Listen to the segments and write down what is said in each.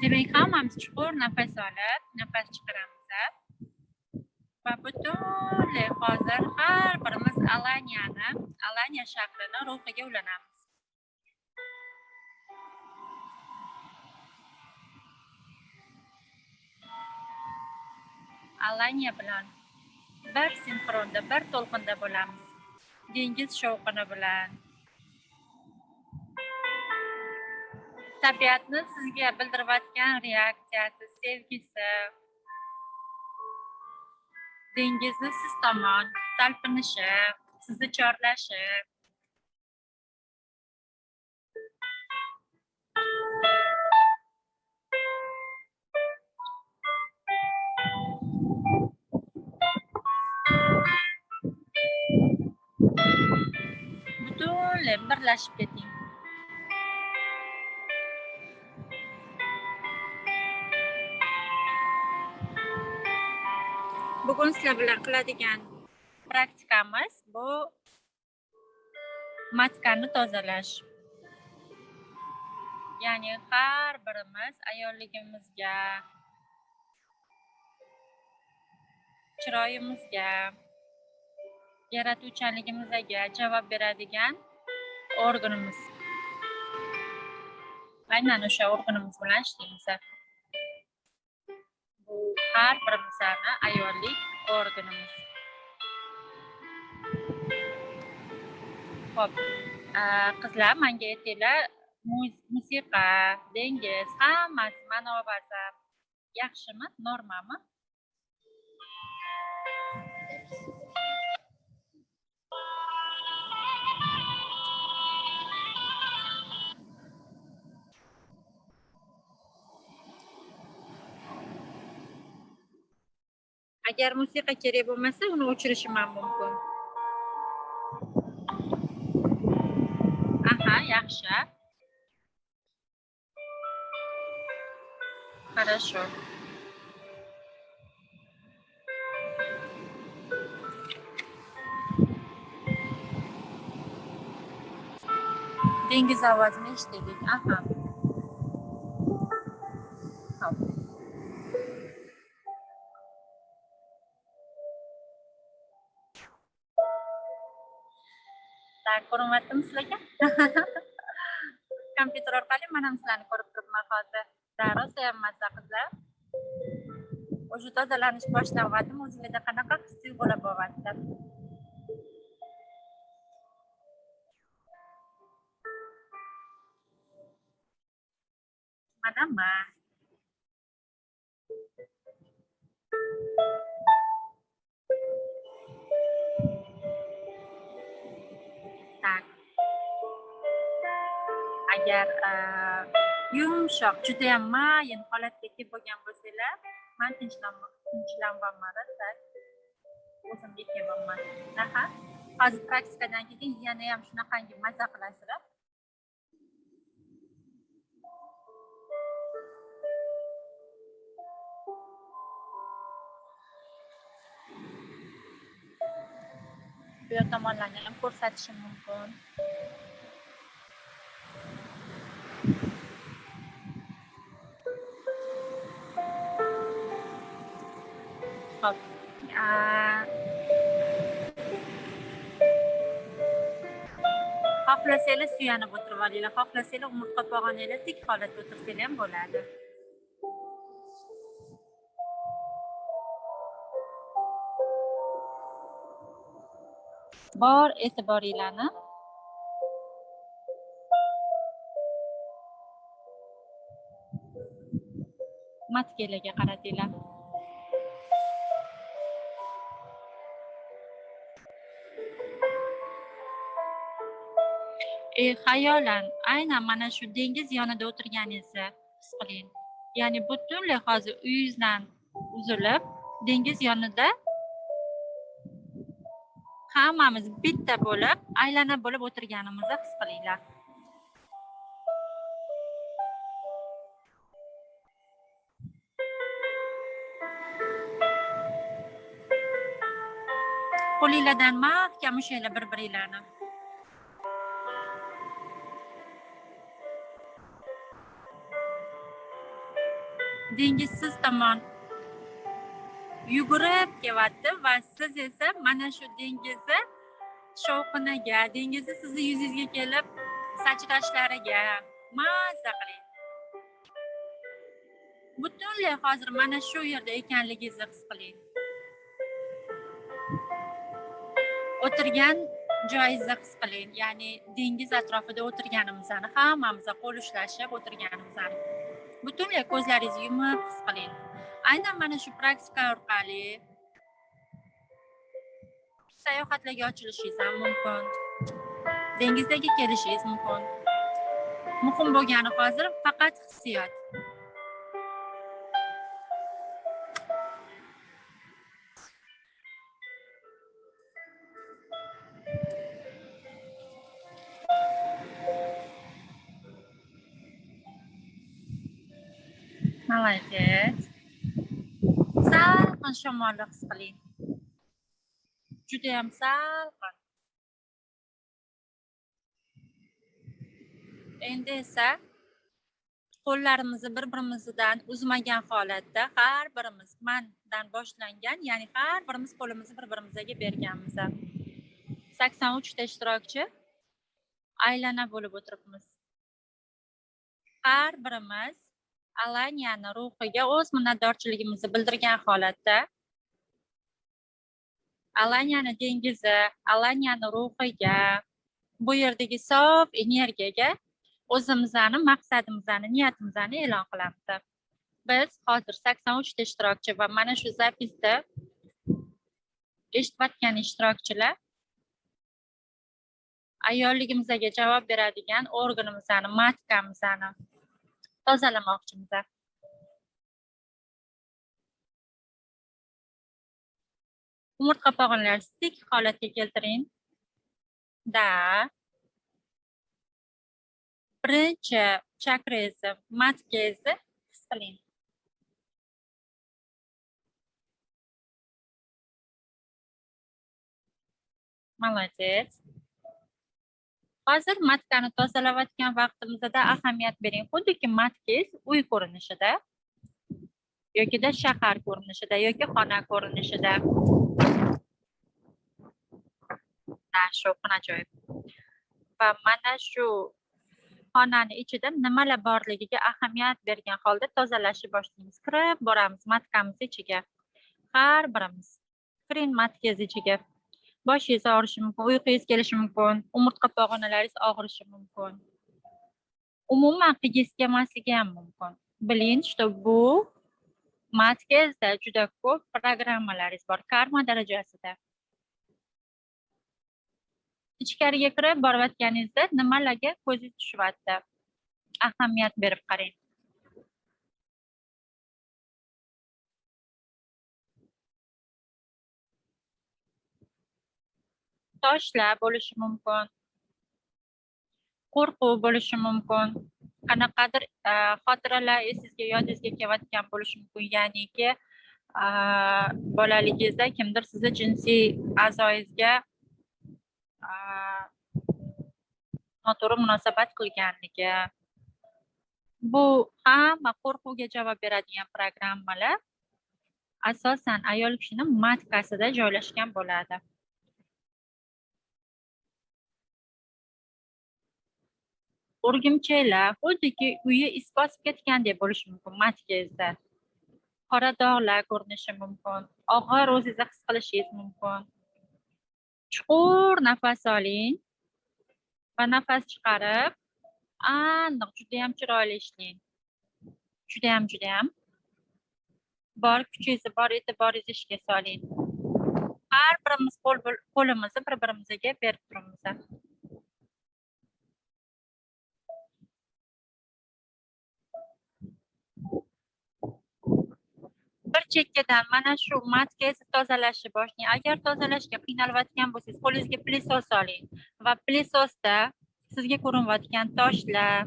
demak hammamiz chuqur nafas olib nafas chiqaramiz va butunlay hozir har birimiz alaniyani alaniya shahrini ruhiga ulanamiz. Alaniya bilan bir sinxronda bir to'lqinda bo'lamiz. Dengiz shovqini bilan tabiatni sizga bildirayotgan reaksiyasi sevgisi. Dengizni siz tomon talpinishi sizni chorlashi. Butunlay birlashib keting. Bugun sizlar bilan qiladigan praktikamiz bu matkani tozalash. Ya'ni har birimiz ayolligimizga chiroyimizga yaratuvchanligimizga javob beradigan organimiz. Aynan o'sha organimiz bilan ishlaymiz har birimizni ayollik organimiz ho'p. Ah, qizlar menga aytinglar musiqa dengiz hammasi manobasi yaxshimi? Normami? agar musiqa kerak bo'lmasa uni o'chirishim ham mumkin aha yaxshi хорошо dengiz ovozini eshitdik aha කොරමත්තම්ස්ලක computer orqali mana sizlarni ko'rib turibman hozir Zara Sayammat haqida o'sha tozalanish boshlanadimi o'zingizda qanaqa his tuyg'ular bo'lyapti mana ma? Agar uh, yumshoq judayam mayin holatga kelib bo'lgan bo'lsanglar man tinchlanmayman tak o'zimga kelyapman aha hozir praktikadan keyin yana ham shunaqangi mazza qilasizlar. Bu yoq tomonlarni ham ko'rsatishim mumkin. Hop. Aa, xohlasanglar suyanib o'tirib olinglar xohlasanglar umurtqa pog'onanglar tik holatda o'tirsanglar ham bo'ladi. Bor e'tiboringlarni. Matkelarga qaratinglar e, xayolan aynan mana shu dengiz yonida o'tirganingizni his qiling. Ya'ni butunlay hozir uyingizdan uzilib dengiz yonida hammamiz bitta bo'lib aylana bo'lib o'tirganimizni his qilinglar. Qo'linglardan mahkam ushlanglar bir biringlarni dengizsiz tomon. Yugurib kelyapti va siz esa mana shu dengizni shovqiniga dengizni sizni yuzingizga kelib sachrashlariga mazza qiling. Butunlay hozir mana shu yerda ekanligingizni his qiling. O'tirgan joyingizni his qiling. Ya'ni dengiz atrofida o'tirganimizni hammamiz qo'l ushlashib o'tirganimizni butunlay ko'zlaringizni yumib his qiling aynan mana shu praktika orqali sayohatlarga ochilishingiz ham mumkin. Dengizdagi kelishingiz mumkin. Muhim bo'lgani hozir faqat hissiyot. Молодец. Salqin shamolni his qiling. Judayam salqin. Endi esa qo'llarimizni bir-birimizdan uzmagan holatda har birimiz mandan boshlangan, ya'ni har birimiz qo'limizni bir-birimizga berganmiz. 83 ta ishtirokchi aylana bo'lib o'tiribmiz. Har birimiz Alaniyani ruhiga o'z minnatdorchiligimizni bildirgan holatda Alaniyani dengizi, Alaniyani ruhiga, bu yerdagi sof energiyaga o'zimizni maqsadimizni, niyatimizni e'lon qilamiz. Biz hozir 83 ta ishtirokchi va mana shu zapisda eshitayotgan ishtirokchilar ayolligimizga javob beradigan organimizni, matkamizni tozalamoqchimiz. Umurtqa pog'onalaringizni tik holatga keltiring. Da. Birinchi chakrangizni, matkangizni his qiling. Молодец. Hozir matkani tozalayotgan vaqtimizda ahamiyat bering. Xuddiki matkiz uy ko'rinishida yokida shahar ko'rinishida yoki xona ko'rinishida. Ha, shovqin ajoyib. Va mana shu xonani ichida nimalar borligiga ahamiyat bergan holda tozalashni boshlaymiz. Kirib boramiz matkamiz ichiga. Har birimiz kiring matkangiz ichiga. Boshingiz og'rishi mumkin uyqungiz kelishi mumkin umurtqa pog'onalaringiz og'rishi mumkin. Umuman qiygisi kelmasligi ham mumkin. Biling что bu matkezda juda ko'p programmalaringiz bor karma darajasida. Ichkariga kirib borayotganingizda nimalarga ko'zingiz tushyapti ahamiyat berib qarang. Toshlar bo'lishi mumkin. Qo'rquv bo'lishi mumkin. Qanaqadir e, xotiralar esingizga yodingizga kelayotgan bo'lishi mumkin. Ya'niki e, bolaligingizda kimdir sizni jinsiy a'zoyingizga e, noto'g'ri munosabat qilganligi. Bu hamma qo'rquvga javob beradigan programmalar asosan ayol kishini matkasida joylashgan bo'ladi. O'rgimchaklar xuddiki uyi is bosib ketgandek bo'lishi mumkin matkezda qora dog'lar ko'rinishi mumkin og'ir o'zingizni his qilishingiz mumkin. Chuqur nafas oling va nafas chiqarib aniq judayam chiroyli ishlang. Judayam judayam. Bor kuchingizni bor e'tiboringizni ishga soling. Har birimiz qo'limizni bir birimizga berib turibmiz bir chekkadan mana shu matkangizni tozalashni boshlang agar tozalashga qiynalayotgan bo'lsangiz qo'lingizga pilisos oling va pilisosda sizga ko'rinayotgan toshlar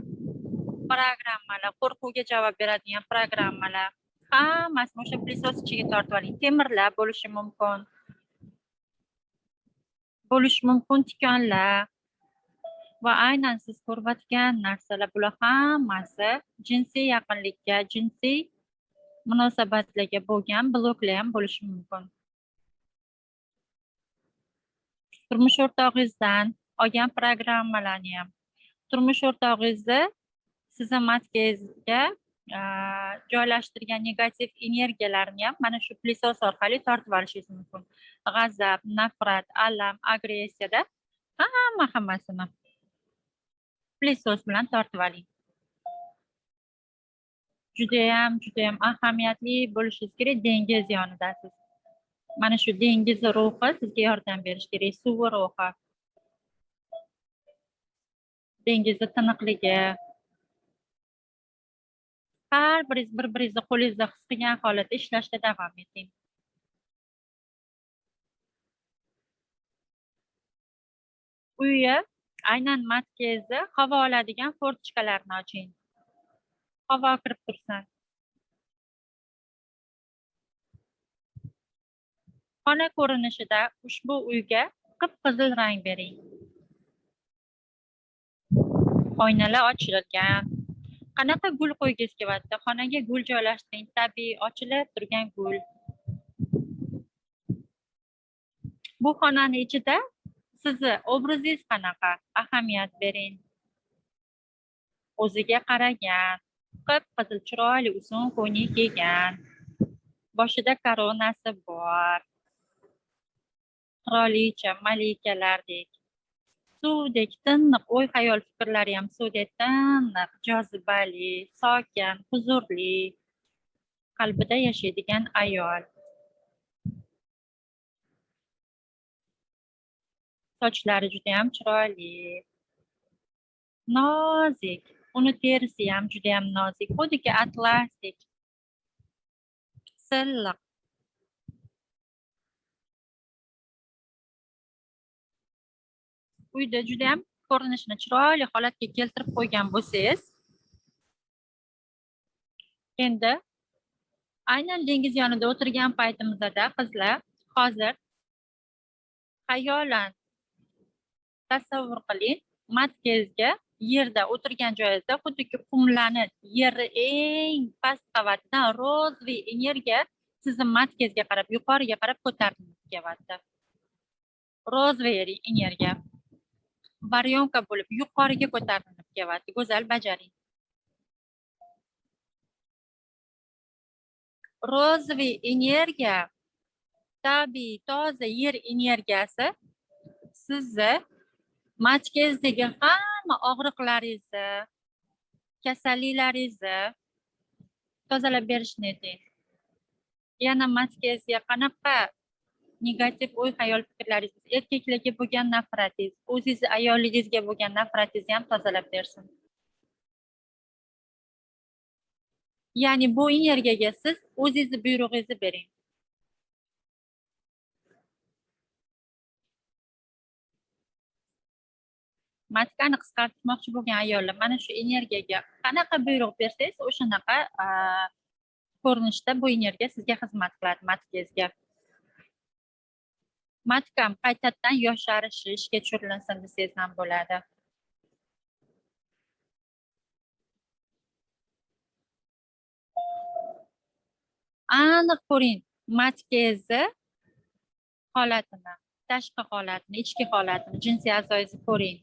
programmalar qo'rquvga javob beradigan programmalar hammasini o'sha pilisos ichiga tortib oling temirlar bo'lishi mumkin bo'lishi mumkin tikonlar va aynan siz ko'rayotgan narsalar bular hammasi jinsiy yaqinlikka jinsiy munosabatlarga bo'lgan bloklar ham bo'lishi mumkin. Turmush o'rtog'ingizdan olgan programmalarni ham. Turmush o'rtog'ingizni sizni matkangizga joylashtirgan negativ energiyalarni ham mana shu plissos orqali tortib olishingiz mumkin. G'azab nafrat alam agressiyada hamma hammasini plissos bilan tortib oling. Judayam judayam ahamiyatli bo'lishingiz kerak dengiz yonidasiz mana shu dengiz ruhi sizga yordam berishi kerak suvi ruhi. Dengizni tiniqligi. Har biringiz bir biringizni qo'lingizda his qilgan holatda ishlashda davom eting. Uyi aynan markazi havo oladigan fortichkalarni oching. Havo kirib tursin xona ko'rinishida ushbu uyga qip qizil rang bering oynalar ochilgan qanaqa gul qo'ygingiz kelyapti xonaga gul joylashtiring. Tabiiy ochilib turgan gul. Bu xonani ichida sizni obrazingiz qanaqa ahamiyat bering o'ziga qaragan qip qizil chiroyli uzun ko'ylak kiygan boshida koronasi bor qirolicha malikalardek suvdek tiniq o'y xayol fikrlari ham suvdek tiniq jozibali sokin huzurli qalbida yashaydigan ayol sochlari juda yam chiroyli nozik uni terisi ham juda ham nozik xuddiki atlasdek silliq uyda juda ham ko'rinishini chiroyli holatga keltirib qo'ygan bo'lsangiz endi aynan dengiz yonida o'tirgan paytimizda qizlar hozir xayolan tasavvur qiling markazga yerda o'tirgan joyingizda xuddiki qumlarni yerni eng past qavatidan розовый energiya sizni markazga qarab yuqoriga qarab ko'tarilib kelyapti. Розовый energiya. Varyonka bo'lib yuqoriga ko'tarilib kelyapti. Go'zal bajaring. Розовый energiya. Tabiiy toza yer energiyasi sizni markazdagi hamma hamma og'riqlaringizni kasalliklaringizni tozalab berishini ayting. Yana matkangizga qanaqa negativ o'y xayol fikrlaringiz erkaklarga bo'lgan nafratingiz o'zingizni ayolligingizga bo'lgan nafratingizni ham tozalab bersin. Ya'ni bu energiyaga siz o'zingizni buyrug'ingizni bering. Matkani qisqartirmoqchi bo'lgan ayollar mana shu energiyaga qanaqa buyruq bersangiz o'shanaqa ko'rinishda bu energiya sizga xizmat qiladi matkangizga. Matkam qaytadan yosharishi ishga tushirilsin desangiz ham bo'ladi. Aniq ko'ring matkangizni holatini tashqi holatini ichki holatini jinsiy a'zoyingizni ko'ring.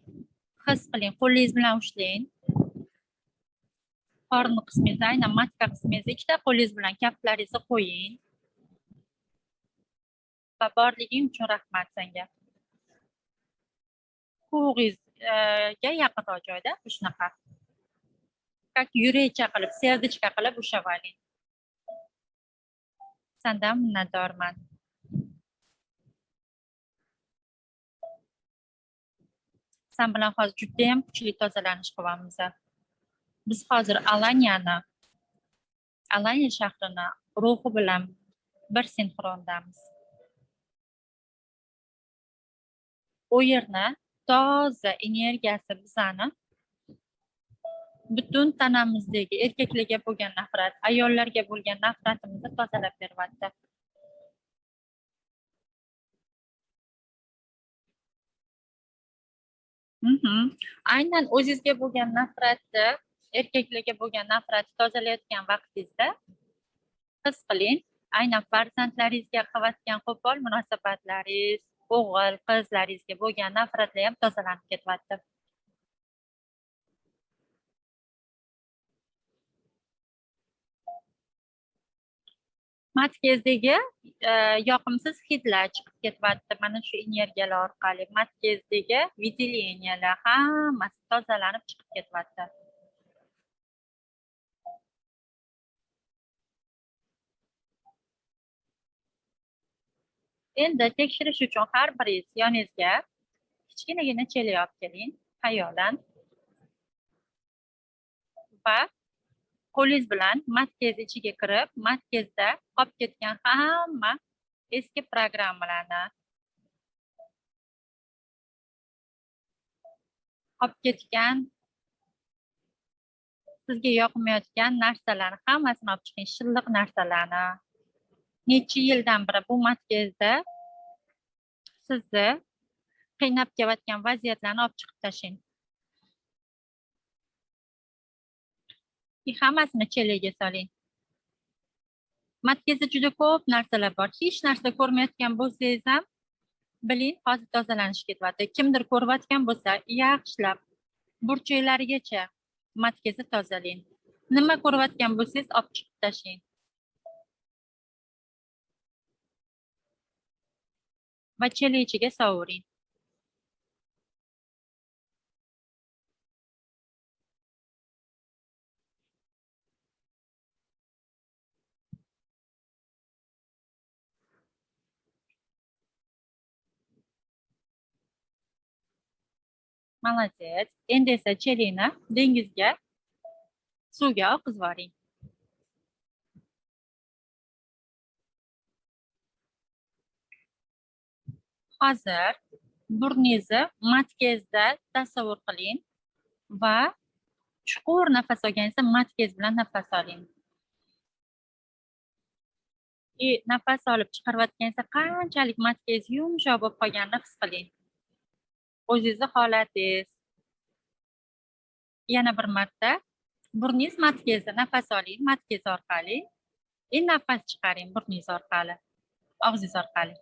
His qiling qo'lingiz bilan ushlang qorin qismingizni aynan matka qismingizni ikkita qo'lingiz bilan kaftlaringizni qo'ying va borliging uchun rahmat senga quvug'ingizga yaqinroq joyda shunaqa как yurakcha qilib serdichka qilib ushlab oling sandan minnatdorman san bilan hozir judayam kuchli tozalanish qilyapmiz biz hozir alaniyani alaniya shahrini ruhi bilan bir sinxrondamiz. U yerni toza energiyasi bizani butun tanamizdagi erkaklarga bo'lgan nafrat ayollarga bo'lgan nafratimizni tozalab beryapti aynan o'zingizga bo'lgan nafratni erkaklarga bo'lgan nafratni tozalayotgan vaqtingizda his qiling. Aynan farzandlaringizga qilayotgan qo'pol munosabatlaringiz o'g'il qizlaringizga bo'lgan nafratlar ham tozalanib ketyapti. Matkezdagi e, yoqimsiz hidlar chiqib ketyapti. Mana shu energiyalar orqali matkezdagi выделениyalar hammasi tozalanib chiqib ketyapti. Endi tekshirish uchun har biringiz yoningizga kichkinagina chela olib keling xayolan. Va qo'lingiz bilan matkez ichiga kirib matkezda qolib ketgan hamma eski programmalarni qolib ketgan sizga yoqmayotgan narsalarni hammasini olib chiqing shilliq narsalarni. Necha yildan beri bu matkezda sizni qiynab kelayotgan vaziyatlarni olib chiqib tashlang. Hammasini chelaga soling. Matkazda juda ko'p narsalar bor. Hech narsa ko'rmayotgan bo'lsangiz ham biling hozir tozalanish ketyapti. Kimdir ko'rayotgan bo'lsa yaxshilab burchaklarigacha matkazni tozalang. Nima ko'rayotgan bo'lsangiz olib chiqib tashlang. Va chela ichiga sovuring. Молодец. Endi esa chelini dengizga suvga oqizib yuboring. Hozir burningizni matkezda tasavvur qiling va chuqur nafas olganingizda matkez bilan nafas oling. И nafas olib chiqarayotganingizda qanchalik matkez yumshoq bo'lib qolganini his qiling. O'zingizni holatingiz. Yana bir marta burningiz matkezda nafas oling matkez orqali. И nafas chiqaring burningiz orqali og'zingiz orqali.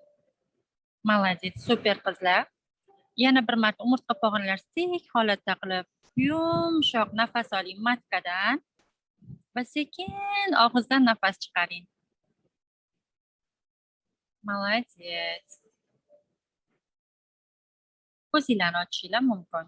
Молодец super qizlar yana bir marta umurtqa pog'onalaringizni tik holatda qilib yumshoq nafas oling matkadan va sekin og'izdan nafas chiqaring. Молодец. pues ilan o chilam mumkon.